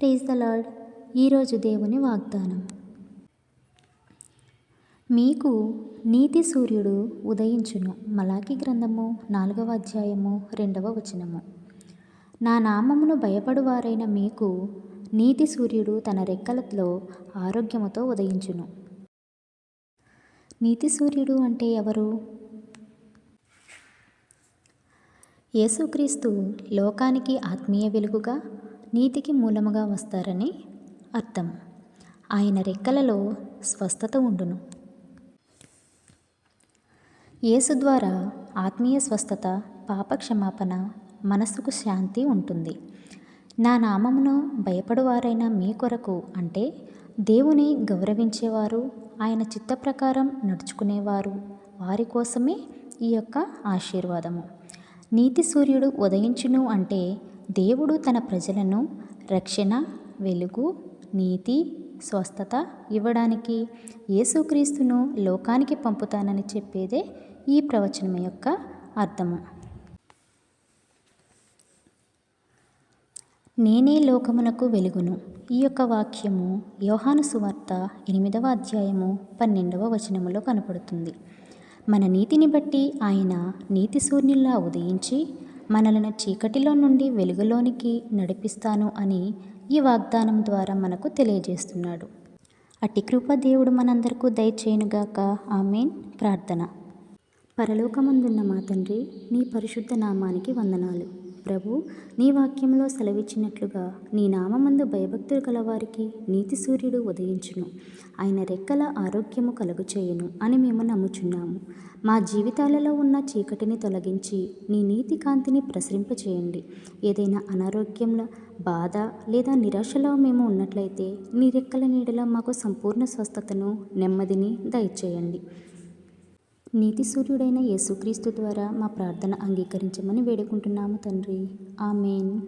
Praise the lord ఈరోజు దేవుని వాగ్దానం. మీకు నీతి సూర్యుడు ఉదయించును. మలాకి గ్రంథము నాలుగవ అధ్యాయము రెండవ వచనము. నా నామమును భయపడువారైన మీకు నీతి సూర్యుడు తన రెక్కలతో ఆరోగ్యముతో ఉదయించును. నీతి సూర్యుడు అంటే ఎవరు? యేసుక్రీస్తు లోకానికి ఆత్మీయ వెలుగుగా నీతికి మూలముగా వస్తారని అర్థం. ఆయన రెక్కలలో స్వస్థత ఉండును. యేసు ద్వారా ఆత్మీయ స్వస్థత పాపక్షమాపణ మనస్సుకు శాంతి ఉంటుంది. నా నామమును భయపడువారైన మీ కొరకు అంటే దేవుని గౌరవించేవారు ఆయన చిత్త ప్రకారం నడుచుకునేవారు వారి కోసమే ఈ యొక్క ఆశీర్వాదము. నీతి సూర్యుడు ఉదయించును అంటే దేవుడు తన ప్రజలను రక్షణ వెలుగు నీతి స్వస్థత ఇవ్వడానికి యేసుక్రీస్తును లోకానికి పంపుతానని చెప్పేదే ఈ ప్రవచనం యొక్క అర్థము. నేనే లోకమునకు వెలుగును. ఈ యొక్క వాక్యము యోహాను సువార్త ఎనిమిదవ అధ్యాయము పన్నెండవ వచనములో కనపడుతుంది. మన నీతిని బట్టి ఆయన నీతి సూర్యుల్లా ఉదయించి మనలను చీకటిలో నుండి వెలుగులోనికి నడిపిస్తాను అని ఈ వాగ్దానం ద్వారా మనకు తెలియజేస్తున్నాడు. అట్టి కృప దేవుడు మనందరకు దయచేయునుగాక. ఆమెన్. ప్రార్థన. పరలోకమందున్న మా తండ్రి నీ పరిశుద్ధ నామానికి వందనాలు. ప్రభు నీ వాక్యంలో సెలవిచ్చినట్లుగా నీ నామందు భయభక్తులు గలవారికి నీతి సూర్యుడు ఉదయించును. ఆయన రెక్కల ఆరోగ్యము కలుగు చేయును అని మేము నమ్ముచున్నాము. మా జీవితాలలో ఉన్న చీకటిని తొలగించి నీ నీతి కాంతిని ప్రసరింపచేయండి. ఏదైనా అనారోగ్యంలో బాధ లేదా నిరాశలో మేము ఉన్నట్లయితే నీ రెక్కల నీడలో మాకు సంపూర్ణ స్వస్థతను నెమ్మదిని దయచేయండి. నీతి సూర్యుడైన యేసుక్రీస్తు ద్వారా మా ప్రార్థన అంగీకరించమని వేడుకుంటున్నాము తండ్రి. ఆమెన్.